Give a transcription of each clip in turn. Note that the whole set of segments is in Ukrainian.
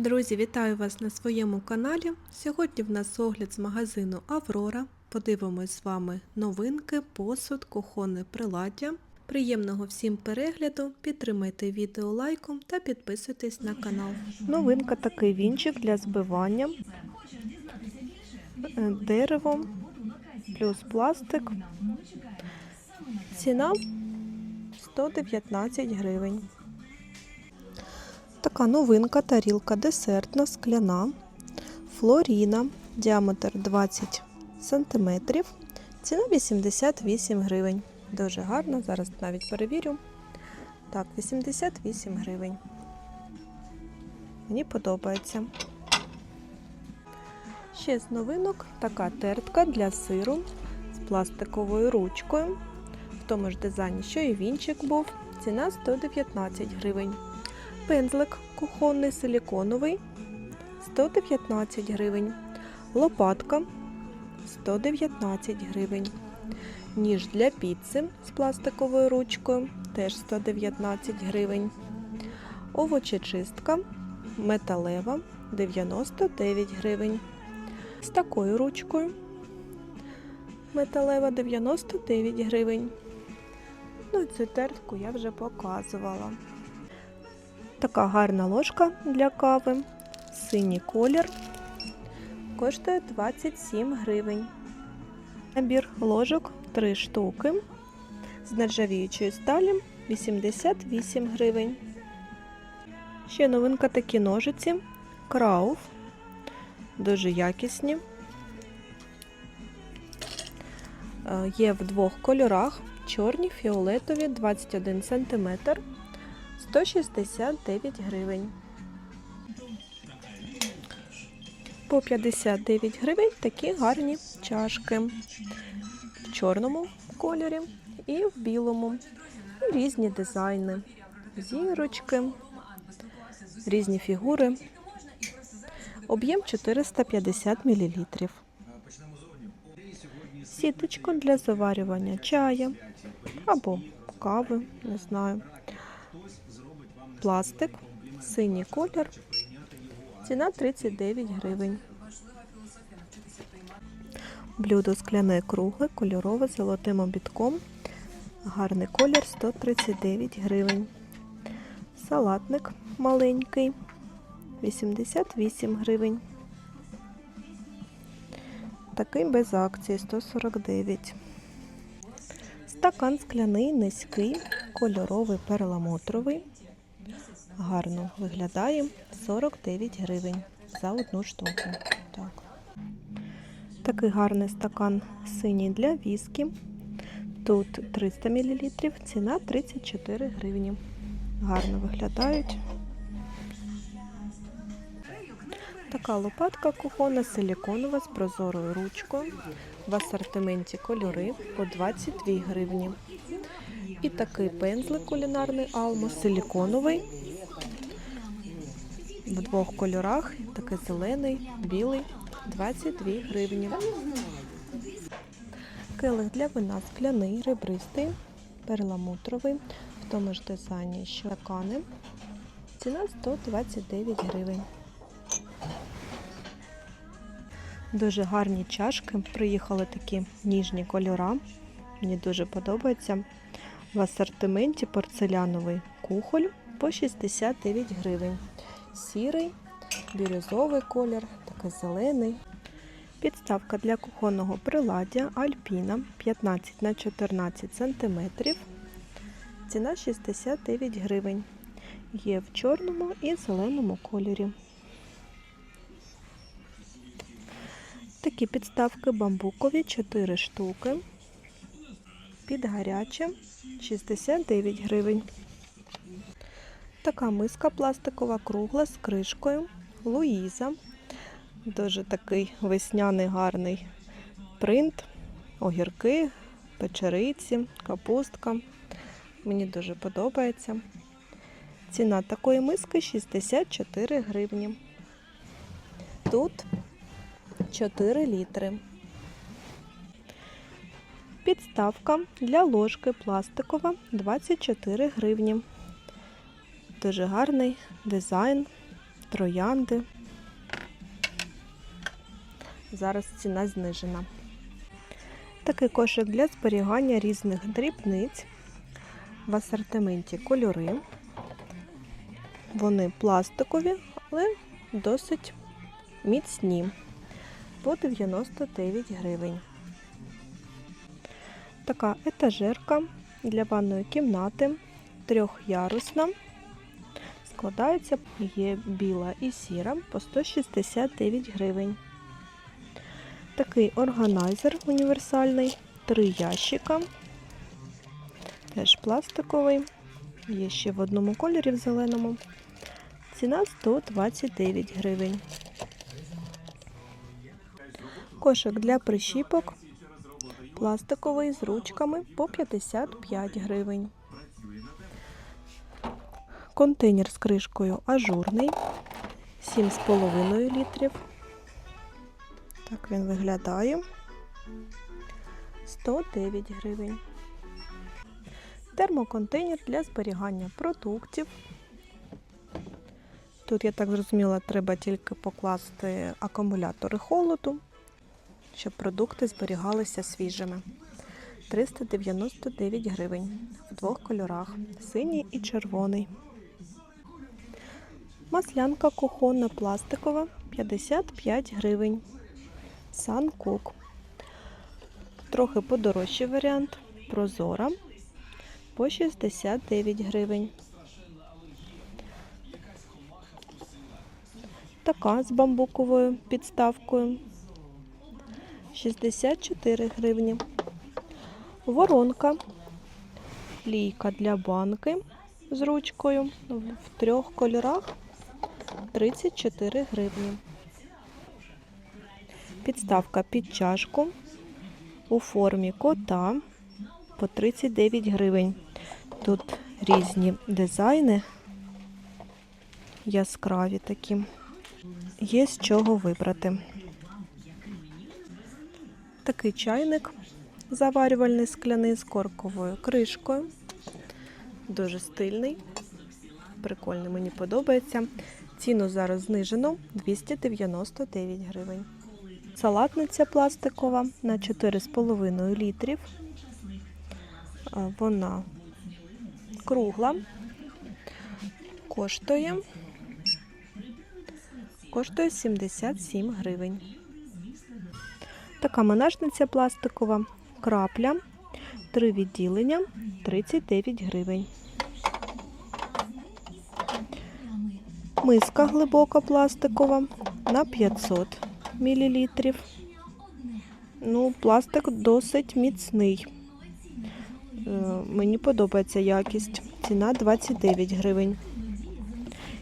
Друзі, вітаю вас на своєму каналі. Сьогодні в нас огляд з магазину Аврора. Подивимось з вами новинки, посуд, кухонне приладдя. Приємного всім перегляду, підтримайте відео лайком та підписуйтесь на канал. Новинка такий вінчик для збивання. Е, Дерево плюс пластик. Ціна 119 гривень. Така новинка тарілка десертна, скляна, флоріна, діаметр 20 см, ціна 88 гривень. Дуже гарно, зараз навіть перевірю. Так, 88 гривень. Мені подобається. Ще з новинок така тертка для сиру з пластиковою ручкою. В тому ж дизайні, що і вінчик був. Ціна 119 гривень. Пензлик кухонний силіконовий 119 гривень. Лопатка 119 гривень. Ніж для піци з пластиковою ручкою теж 119 гривень. Овочечистка металева 99 гривень. З такою ручкою металева 99 гривень. Ну, і цю тертку я вже показувала. Така гарна ложка для кави. Синій колір. Коштує 27 гривень. Набір ложок 3 штуки. З нержавіючої сталі 88 гривень. Ще новинка такі ножиці. Крауф. Дуже якісні. Е, Є в двох кольорах. Чорні, фіолетові 21 см. 169 гривень. По 59 гривень такі гарні чашки в чорному кольорі і в білому. Різні дизайни, зірочки, різні фігури. Об'єм 450 мл. Сіточка для заварювання чая або кави, не знаю пластик, синій колір. Ціна 39 гривень. Блюдо скляне кругле, кольорове золотим обідком. Гарний колір 139 гривень. Салатник маленький 88 гривень. Такий без акції 149. Стакан скляний низький, кольоровий перламутровий гарно виглядає 49 гривень за одну штуку. Так. Такий гарний стакан синій для віскі. Тут 300 мл, ціна 34 гривні. Гарно виглядають. Така лопатка кухонна силіконова з прозорою ручкою. В асортименті кольори по 22 гривні. І такий пензлик кулінарний Алмо силіконовий в двох кольорах, такий зелений, білий, 22 гривні. Келих для вина скляний, ребристий, перламутровий, в тому ж дизайні що. Ціна 129 гривень. Дуже гарні чашки. Приїхали такі ніжні кольора. Мені дуже подобається. В асортименті порцеляновий кухоль по 69 гривень сірий, бірюзовий колір, такий зелений. Підставка для кухонного приладдя Альпіна 15 на 14 см. Ціна 69 гривень. Є в чорному і зеленому кольорі. Такі підставки бамбукові 4 штуки. Під гаряче 69 гривень. Така миска пластикова кругла з кришкою. Луїза. Дуже такий весняний гарний принт, огірки, печериці, капустка. Мені дуже подобається. Ціна такої миски 64 гривні. Тут 4 літри. Підставка для ложки пластикова 24 гривні. Дуже гарний дизайн, троянди. Зараз ціна знижена. Такий кошик для зберігання різних дрібниць. В асортименті кольори. Вони пластикові, але досить міцні. По 99 гривень. Така етажерка для ванної кімнати трьохярусна. Складається, є біла і сіра по 169 гривень. Такий органайзер універсальний, три ящика. Теж пластиковий. Є ще в одному кольорі в зеленому. Ціна 129 гривень. Кошик для прищіпок. Пластиковий з ручками по 55 гривень. Контейнер з кришкою ажурний 7,5 літрів. Так він виглядає. 109 гривень. Термоконтейнер для зберігання продуктів. Тут, я так зрозуміла, треба тільки покласти акумулятори холоду, щоб продукти зберігалися свіжими. 399 гривень в двох кольорах синій і червоний. Маслянка кухонна пластикова 55 гривень. Санкук. Трохи подорожчий варіант. Прозора по 69 гривень. Така з бамбуковою підставкою 64 гривні. Воронка, лійка для банки з ручкою в трьох кольорах 34 гривні. Підставка під чашку у формі кота по 39 гривень. Тут різні дизайни, яскраві такі. Є з чого вибрати. Такий чайник заварювальний скляний з корковою кришкою. Дуже стильний, прикольний, мені подобається. Ціну зараз знижено 299 гривень. Салатниця пластикова на 4,5 літрів. Вона кругла. Коштує коштує 77 гривень. Така монашниця пластикова, крапля, три відділення, 39 гривень. Миска глибока пластикова на 500 мл. Ну, пластик досить міцний. Е, Мені подобається якість. Ціна 29 гривень.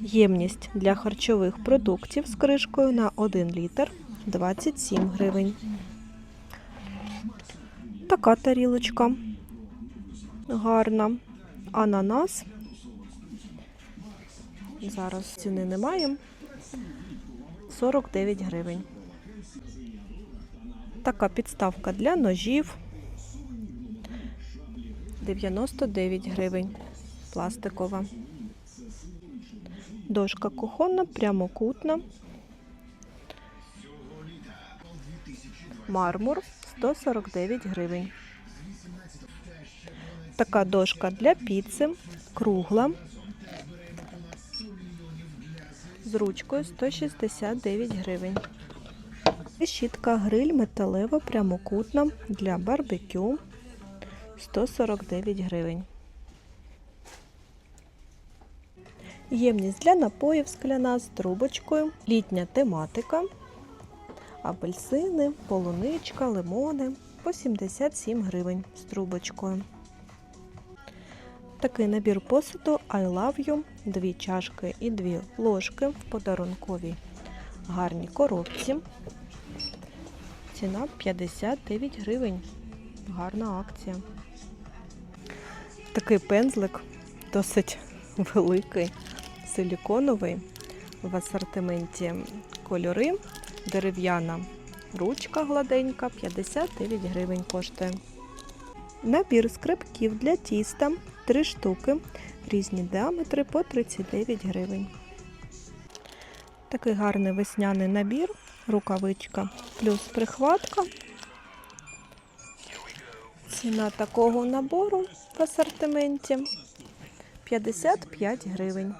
Ємність для харчових продуктів з кришкою на 1 літр 27 гривень. Така тарілочка гарна. Ананас. Зараз ціни немає. 49 гривень. Така підставка для ножів. 99 гривень. Пластикова. Дошка кухонна, прямокутна. Мармур 149 гривень. Така дошка для піци, кругла. З ручкою 169 гривень. Щітка гриль металева прямокутна для барбекю 149 гривень. Ємність для напоїв скляна з трубочкою, літня тематика, апельсини, полуничка, лимони по 77 гривень з трубочкою. Такий набір посуду I love you, дві чашки і дві ложки в подарунковій гарній коробці. Ціна 59 гривень. Гарна акція. Такий пензлик досить великий, силіконовий. В асортименті кольори, дерев'яна ручка гладенька, 59 гривень коштує. Набір скрипків для тіста 3 штуки, різні діаметри по 39 гривень. Такий гарний весняний набір, рукавичка плюс прихватка. Ціна такого набору в асортименті 55 гривень.